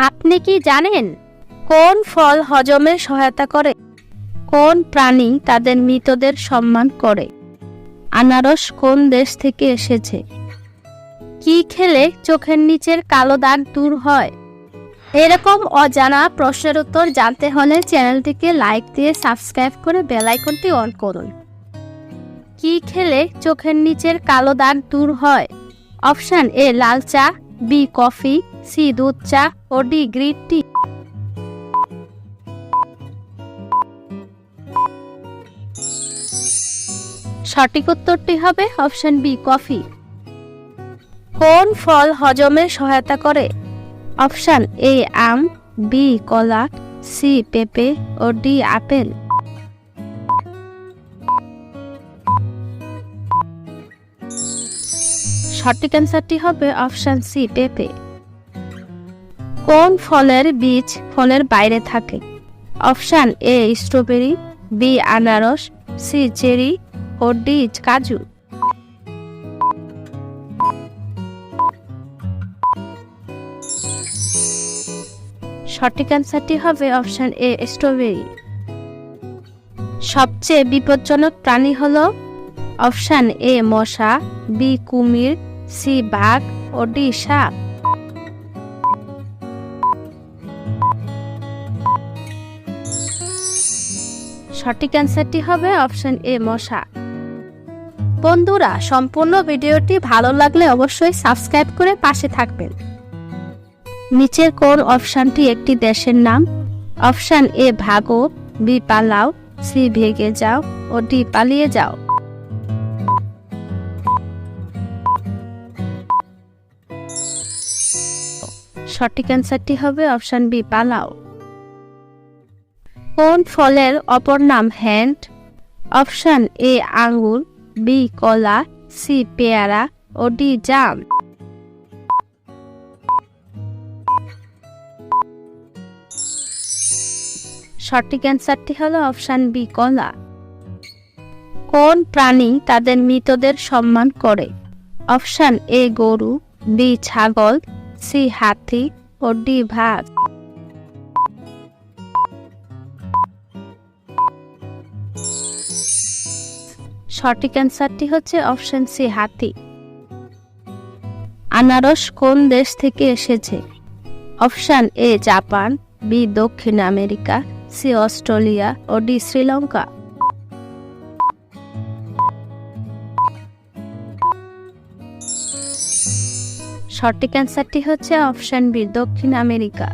আপনি কি জানেন কোন ফল হজমে সহায়তা করে? কোন প্রাণী তাদের মৃতদের সম্মান করে? আনারস কোন দেশ থেকে এসেছে? কি খেলে চোখের নিচের কালো দাগ দূর হয়? এরকম অজানা প্রশ্নের উত্তর জানতে হলে চ্যানেলটিকে লাইক দিয়ে সাবস্ক্রাইব করে বেল আইকনটি অন করুন। কি খেলে চোখের নিচের কালো দাগ দূর হয়? অপশন এ, লাল চা বি কফি, সি দুধ চা ও ডি গ্রিন টি। সঠিক উত্তরটি হবে অপশন বি কফি। কোন ফল হজমে সহায়তা করে? অপশন এ আম, বি কলা, সি পেঁপে ও ডি আপেল। সঠিক অ্যান্সারটি হবে অপশন সি, পেঁপে। কোন ফলের বীজ ফলের বাইরে থাকে? অপশন এ, স্ট্রবেরি, বি, আনারস, সি, চেরি, ও ডি, কাজু। সঠিক অ্যান্সারটি হবে অপশন এ, স্ট্রবেরি। সবচেয়ে বিপজ্জনক প্রাণী হলো অপশন এ মশা, বি কুমির, সি বাঘ, ও ডি সাপ। সঠিক অ্যান্সারটি হবে অপশন এ মশা। বন্ধুরা, সম্পূর্ণ ভিডিওটি ভালো লাগলে অবশ্যই সাবস্ক্রাইব করে পাশে থাকবেন। নিচের কোন অপশনটি একটি দেশের নাম। অপশন এ ভাগো, বি পালাও, সি ভেগে যাও, ও ডি পালিয়ে যাও। সঠিক অ্যান্সারটি হবে অপশন বি, পালাও। কোন ফলের অপর নাম হ্যান্ড অপশন এ, আঙ্গুর, বি, কলা, সি, পেয়ারা, ও ডি, জাম। সঠিক অ্যান্সারটি হলো অপশন বি, কলা। কোন প্রাণী তাদের মৃতদের সম্মান করে? অপশন এ, গরু, বি, ছাগল সি হাতি ও ডি ভাগ সঠিক অ্যান্সারটি হচ্ছে অপশন সি, হাতি। আনারস কোন দেশ থেকে এসেছে? অপশন এ, জাপান, বি, দক্ষিণ আমেরিকা, সি, অস্ট্রেলিয়া, ও ডি, শ্রীলঙ্কা। সঠিক অ্যান্সারটি হচ্ছে অপশান বি দক্ষিণ আমেরিকা।